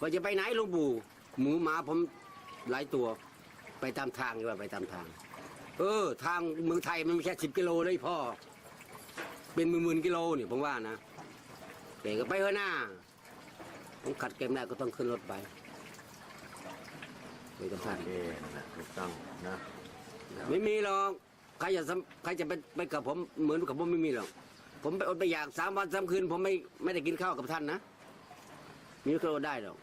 ว่าจะไปไหนหลวงปู่หมูหมาผมหลายตัว ไปตามทางดีกว่าไปตามทาง เออ ทางเมืองไทยมันไม่แค่สิบกิโลเลยพ่อ เป็นหมื่นๆกิโลเนี่ยผมว่านะแต่ก็ไปเถอะหน้าผมขัดเกมได้ก็ต้องขึ้นรถไปไปกับท่านโอเคนั่นแหละถูกต้องนะไม่มีหรอกใครจะสัมใครจะไปไปกับผมเหมือนกับผมไม่มีหรอกผมไปอดไปอยากสามวันสามคืน ผมไม่ไม่ได้กินข้าวกับท่านนะ มีก็ได้หรอก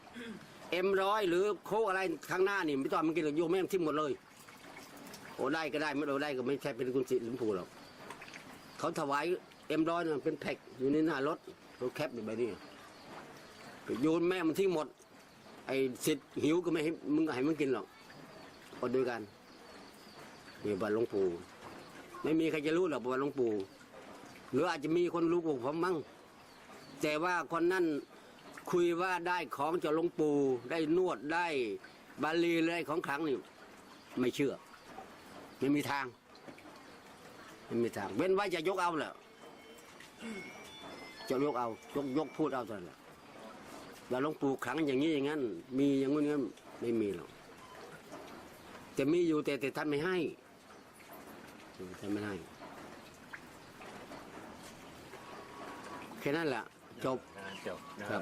เอ็มร้อยหรือโคกอะไรข้างหน้านี่ไม่ต้องมันกินหรอกโยมแม่งทิ้งหมดเลยโอ้ได้ก็ได้ไม่โอได้ก็ไม่ใช่เป็นกุศลหลวงปู่หรอกเขาถวายเอ็มร้อยนะเป็นแพ็คอยู่ในหน้ารถรถแคปอยู่แบบนี้ไปโยนแม่มันทิ้งหมด ไอ้สิทธิ์หิวก็ไม่ให้มึงก็ให้มันกินหรอกอดด้วยกันนี่บัตรหลวงปู่ไม่มีใครจะรู้หรอกบัตรหลวงปู่หรืออาจจะมีคนรู้กว่าผมมั้งแต่ว่าคนนั้น คุยว่าได้ของจากหลวงปู่ได้นวดได้บาลีอะไรของขลังนี่ไม่เชื่อ ไม่มีทาง ไม่มีทางเว้นไว่าจะยกเอาแหละจะยกเอายกยกพูดเอาเท่านั้นแหละว่าหลวงปู่ขลังอย่างนี้อย่างนั้น มีอย่างนู้นอย่างนั้นไม่มีหรอกจะมีอยู่แต่แต่ท่านไม่ให้อืมท่านไม่ให้แค่นั้นแหละจบงานจบนะครับ